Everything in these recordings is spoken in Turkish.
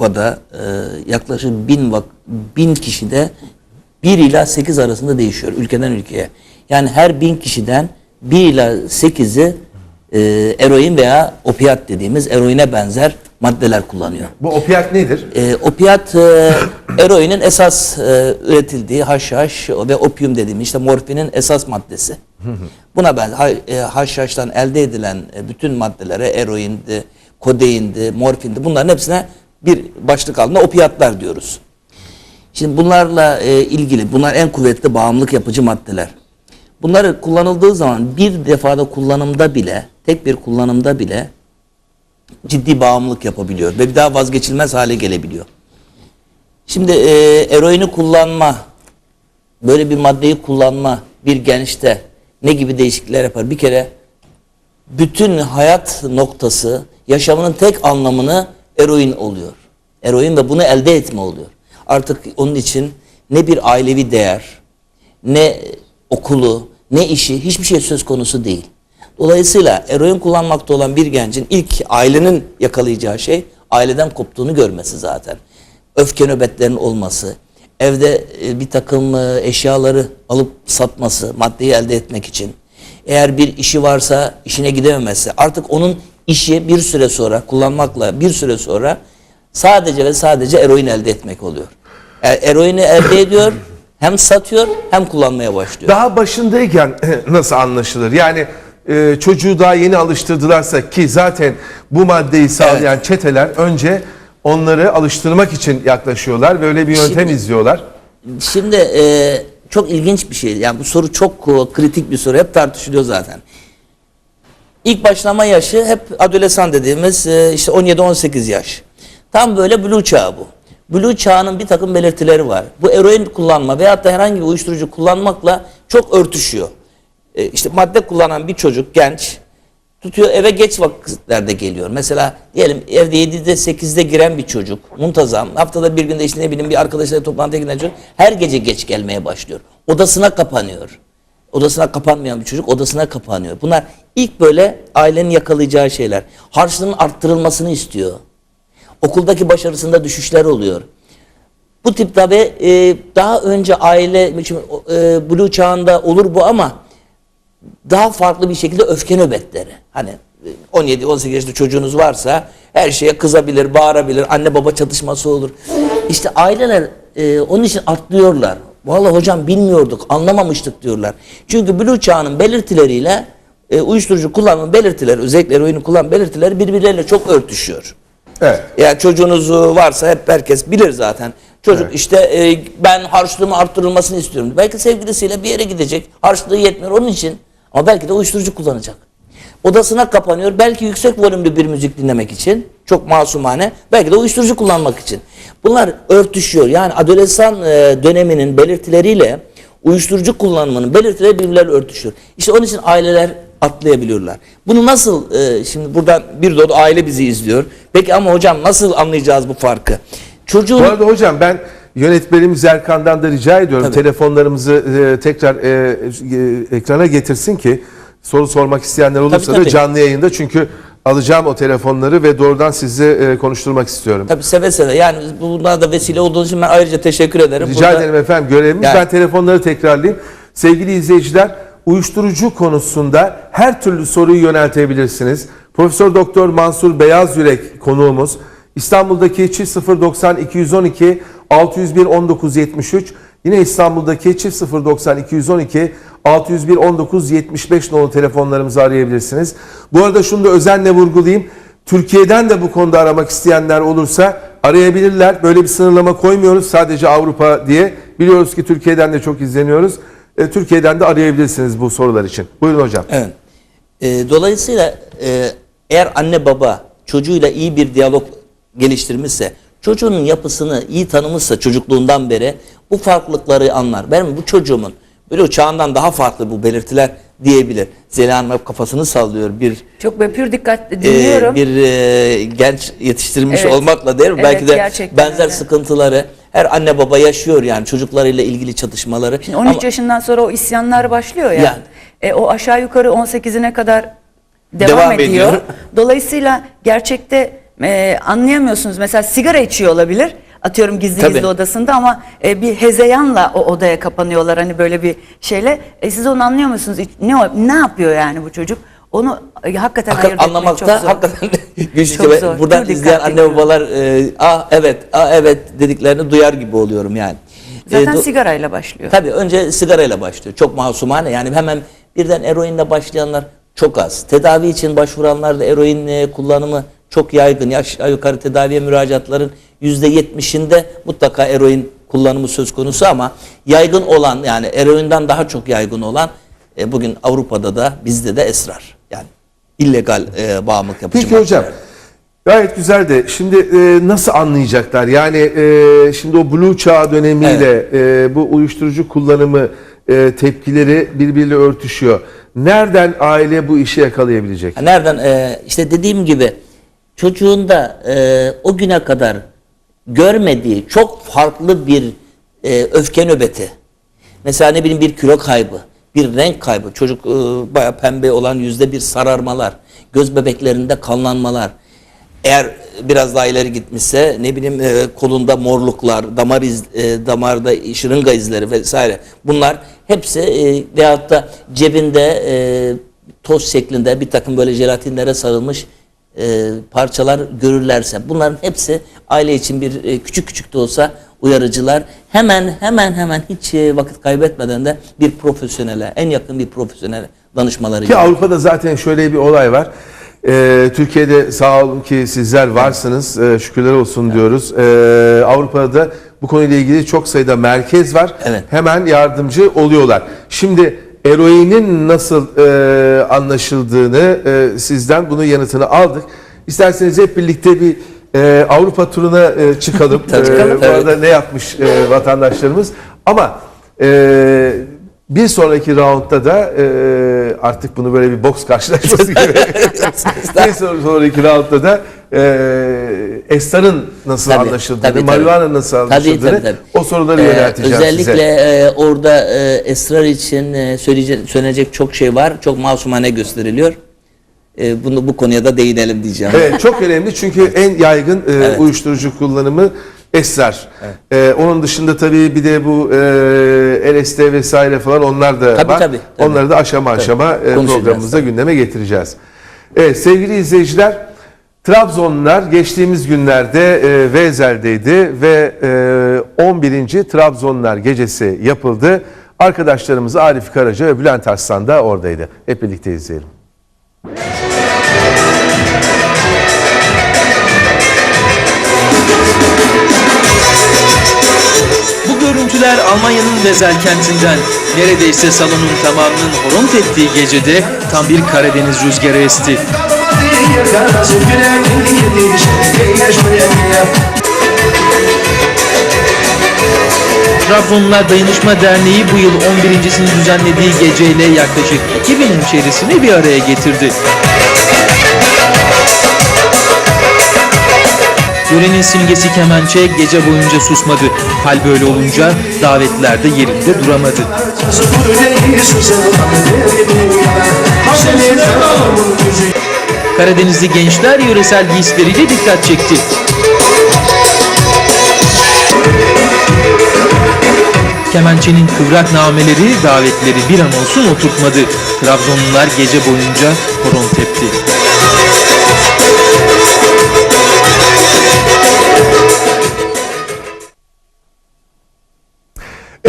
Avrupa'da e, yaklaşık bin, vak, bin kişide 1 ila 8 arasında değişiyor ülkeden ülkeye. Yani her bin kişiden 1 ila 8'i e, eroin veya opiat dediğimiz eroine benzer maddeler kullanıyor. Bu opiat nedir? E, opiat e, eroinin esas e, üretildiği haşhaş ve opium dediğimiz işte morfinin esas maddesi. Buna ben ha, e, haşhaştan elde edilen e, bütün maddelere eroindi, kodeindi, morfindi bunların hepsine bir başlık altında opiatlar diyoruz. Şimdi bunlarla e, ilgili bunlar en kuvvetli bağımlılık yapıcı maddeler. Bunları kullanıldığı zaman bir defada kullanımda bile tek bir kullanımda bile ciddi bağımlılık yapabiliyor ve bir daha vazgeçilmez hale gelebiliyor. Şimdi e, eroini kullanma, böyle bir maddeyi kullanma bir gençte ne gibi değişiklikler yapar? Bir kere bütün hayat noktası, yaşamının tek anlamını eroin oluyor. Eroin ve bunu elde etme oluyor. Artık onun için ne bir ailevi değer, ne okulu, ne işi, hiçbir şey söz konusu değil. Dolayısıyla eroin kullanmakta olan bir gencin ilk ailenin yakalayacağı şey aileden koptuğunu görmesi zaten. Öfke nöbetlerinin olması, evde e, bir takım e, eşyaları alıp satması, maddeyi elde etmek için. Eğer bir işi varsa işine gidememesi. Artık onun işi bir süre sonra kullanmakla bir süre sonra sadece ve sadece eroin elde etmek oluyor. E, eroini elde ediyor, hem satıyor hem kullanmaya başlıyor. Daha başındayken nasıl anlaşılır? Yani e, çocuğu daha yeni alıştırdılarsa ki zaten bu maddeyi sağlayan çeteler önce onları alıştırmak için yaklaşıyorlar. Böyle bir yöntem Şimdi- izliyorlar. Şimdi e, çok ilginç bir şey. Yani bu soru çok kritik bir soru. Hep tartışılıyor zaten. İlk başlama yaşı hep adolesan dediğimiz e, işte 17-18 yaş. Tam böyle blue çağı bu. Blue çağının bir takım belirtileri var. Bu eroin kullanma veyahut da herhangi bir uyuşturucu kullanmakla çok örtüşüyor. E, işte madde kullanan bir çocuk, genç tutuyor eve geç vakitlerde geliyor. Mesela diyelim evde 7'de 8'de giren bir çocuk muntazam haftada bir günde işte ne bileyim bir arkadaşlarla toplantıya giden çocuk her gece geç gelmeye başlıyor. Odasına kapanıyor. Odasına kapanmayan bir çocuk odasına kapanıyor. Bunlar ilk böyle ailenin yakalayacağı şeyler. Harçlığın arttırılmasını istiyor. Okuldaki başarısında düşüşler oluyor. Bu tip tabi e, daha önce aile e, blue çağında olur bu ama daha farklı bir şekilde öfke nöbetleri. Hani 17-18 yaşında çocuğunuz varsa her şeye kızabilir, bağırabilir, anne baba çatışması olur. İşte aileler e, onun için atlıyorlar. Vallahi hocam bilmiyorduk, anlamamıştık diyorlar. Çünkü blue çağının belirtileriyle e, uyuşturucu kullanımın belirtileri, özellikle eroini kullanım belirtileri birbirleriyle çok örtüşüyor. Evet. Yani çocuğunuz varsa hep herkes bilir zaten. Çocuk Evet. işte e, ben harçlığımı arttırılmasını istiyorum. Belki sevgilisiyle bir yere gidecek. Harçlığı yetmiyor onun için. Ama belki de uyuşturucu kullanacak. Odasına kapanıyor. Belki yüksek volümlü bir müzik dinlemek için. Çok masumane. Belki de uyuşturucu kullanmak için. Bunlar örtüşüyor. Yani adolesan e, döneminin belirtileriyle uyuşturucu kullanımının belirtileri birbirleriyle örtüşüyor. İşte onun için aileler atlayabiliyorlar. Bunu nasıl e, şimdi buradan bir dolu aile bizi izliyor. Peki ama hocam nasıl anlayacağız bu farkı? Çocuğun Bu arada hocam ben yönetmenimiz Erkan'dan da rica ediyorum Tabii. telefonlarımızı e, tekrar e, e, ekrana getirsin ki soru sormak isteyenler olursa da tabii. canlı yayında çünkü alacağım o telefonları ve doğrudan sizi e, konuşturmak istiyorum. Tabii seve seve. Yani bunlar da vesile olduğunuz için ben ayrıca teşekkür ederim. Rica Burada- ederim efendim görevimiz. Yani- Ben telefonları tekrarlayayım. Sevgili izleyiciler uyuşturucu konusunda her türlü soruyu yöneltebilirsiniz. Profesör Doktor Mansur Beyaz Yürek konuğumuz. İstanbul'daki çift 090 212 601 1973 yine İstanbul'daki çift 090 212 601 1975 nolu telefonlarımızı arayabilirsiniz. Bu arada şunu da özenle vurgulayayım. Türkiye'den de bu konuda aramak isteyenler olursa arayabilirler. Böyle bir sınırlama koymuyoruz sadece Avrupa diye. Biliyoruz ki Türkiye'den de çok izleniyoruz. E, Türkiye'den de arayabilirsiniz bu sorular için. Buyurun hocam. Evet. Ee, dolayısıyla e, eğer anne baba çocuğuyla iyi bir diyalog geliştirmişse, çocuğunun yapısını iyi tanımışsa çocukluğundan beri bu farklılıkları anlar. Benim bu çocuğumun böyle o çağından daha farklı bu belirtiler diyebilir. Zeliha Hanım hep kafasını sallıyor bir Çok böyle pür dikkat e, dinliyorum. bir e, genç yetiştirmiş Evet. olmakla değil mi? Evet, Belki de benzer öyle. sıkıntıları her anne baba yaşıyor yani çocuklarıyla ilgili çatışmaları. Şimdi 13 Ama- yaşından sonra o isyanlar başlıyor ya. Yani. E, o aşağı yukarı 18'ine kadar devam, Devam ediyor. ediyor. Dolayısıyla gerçekte e, anlayamıyorsunuz. Mesela sigara içiyor olabilir. Atıyorum gizli Tabii. gizli odasında ama e, bir hezeyanla o odaya kapanıyorlar hani böyle bir şeyle. E, siz onu anlıyor musunuz? Ne o- ne yapıyor yani bu çocuk? Onu e, hakikaten Hakikaten ayırt etmek çok anlamakta zor. hakikaten güçlü. Çok zor. Buradan Çok izleyen anne babalar e, ah evet ah evet dediklerini duyar gibi oluyorum yani. Zaten E, do- sigarayla başlıyor. Tabii önce sigarayla başlıyor. Çok masumane yani hemen birden eroinle başlayanlar çok az. Tedavi için başvuranlar da eroin e, kullanımı çok yaygın. Aşağı yukarı tedaviye müracaatların %70'inde mutlaka eroin kullanımı söz konusu ama yaygın olan yani eroinden daha çok yaygın olan e, bugün Avrupa'da da bizde de esrar. Yani illegal e, bağımlılık yapıcı Peki hocam gayet güzel de şimdi e, nasıl anlayacaklar? Yani e, şimdi o Blue Çağ dönemiyle e, bu uyuşturucu kullanımı e, tepkileri birbiriyle örtüşüyor. Nereden aile bu işi yakalayabilecek? Nereden? Ee, işte dediğim gibi çocuğunda e, o güne kadar görmediği çok farklı bir e, öfke nöbeti. Mesela ne bileyim bir kilo kaybı, bir renk kaybı. Çocuk e, bayağı pembe olan yüzde bir sararmalar, göz bebeklerinde kanlanmalar. Eğer biraz daha ileri gitmişse ne bileyim e, kolunda morluklar, damar iz, e, damarda şırınga izleri vesaire. Bunlar hepsi e, veyahut da cebinde e, toz şeklinde bir takım böyle jelatinlere sarılmış e, parçalar görürlerse bunların hepsi aile için bir e, küçük küçük de olsa uyarıcılar hemen hemen hemen hiç e, vakit kaybetmeden de bir profesyonele en yakın bir profesyonele danışmaları Ki gerekiyor. Avrupa'da zaten şöyle bir olay var. Ee, Türkiye'de sağ olun ki sizler varsınız. Ee, şükürler olsun diyoruz. Ee, Avrupa'da da bu konuyla ilgili çok sayıda merkez var. Evet. Hemen yardımcı oluyorlar. Şimdi eroinin nasıl e, anlaşıldığını e, sizden bunun yanıtını aldık. İsterseniz hep birlikte bir e, Avrupa turuna e, çıkalım. Tabii, çıkalım. bu arada ne yapmış e, vatandaşlarımız. Ama e, bir sonraki roundda da e, artık bunu böyle bir boks karşılaşması gibi. bir son- sonraki roundda da e, Esrar'ın nasıl Tabii, anlaşıldığını, marihuana'nın nasıl anlaşıldığını tabii, tabii. o soruları Ee, özellikle size. e, orada e, esrar için e, söyleyecek, söylenecek çok şey var. Çok masumane gösteriliyor. E, bunu bu konuya da değinelim diyeceğim. Evet çok önemli çünkü en yaygın e, Evet. uyuşturucu kullanımı esrar. E, onun dışında tabii bir de bu e, LSD vesaire falan onlar da Tabii, var. tabii, tabii. Onları da aşama aşama e, Konuşacağız, programımızda gündeme getireceğiz. Evet sevgili izleyiciler Trabzonlular geçtiğimiz günlerde e, Vezel'deydi ve e, 11. Trabzonlar gecesi yapıldı. Arkadaşlarımız Arif Karaca ve Bülent Arslan da oradaydı. Hep birlikte izleyelim. Görüntüler Almanya'nın Vezel kentinden. Neredeyse salonun tamamının horon teptiği gecede tam bir Karadeniz rüzgarı esti. Trabzonlular Dayanışma Derneği bu yıl 11.sini düzenlediği geceyle yaklaşık 2000 hemşehrisini bir araya getirdi. Yörenin simgesi kemençe gece boyunca susmadı. Hal böyle olunca davetler de yerinde duramadı. Karadenizli gençler yöresel giysileriyle dikkat çekti. Kemençenin kıvrak nameleri davetleri bir an olsun oturtmadı. Trabzonlular gece boyunca horon tepti.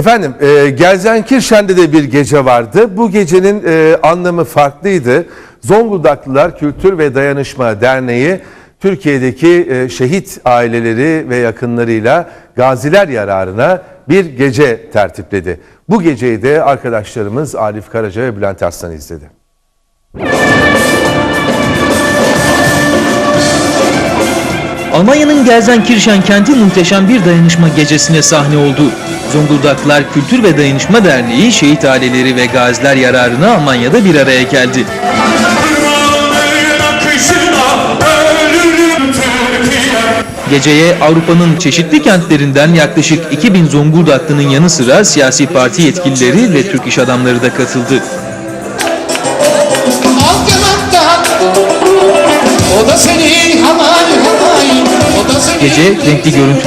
Efendim, e, Gelsenkirchen'de de bir gece vardı. Bu gecenin e, anlamı farklıydı. Zonguldaklılar Kültür ve Dayanışma Derneği Türkiye'deki e, şehit aileleri ve yakınlarıyla gaziler yararına bir gece tertipledi. Bu geceyi de arkadaşlarımız Arif Karaca ve Bülent Arslan izledi. Almanya'nın Gelsenkirchen kenti muhteşem bir dayanışma gecesine sahne oldu. Zonguldaklar Kültür ve Dayanışma Derneği şehit aileleri ve gaziler yararına Almanya'da bir araya geldi. Geceye Avrupa'nın çeşitli kentlerinden yaklaşık 2000 Zonguldaklının yanı sıra siyasi parti yetkilileri ve Türk iş adamları da katıldı. Gece renkli görüntüler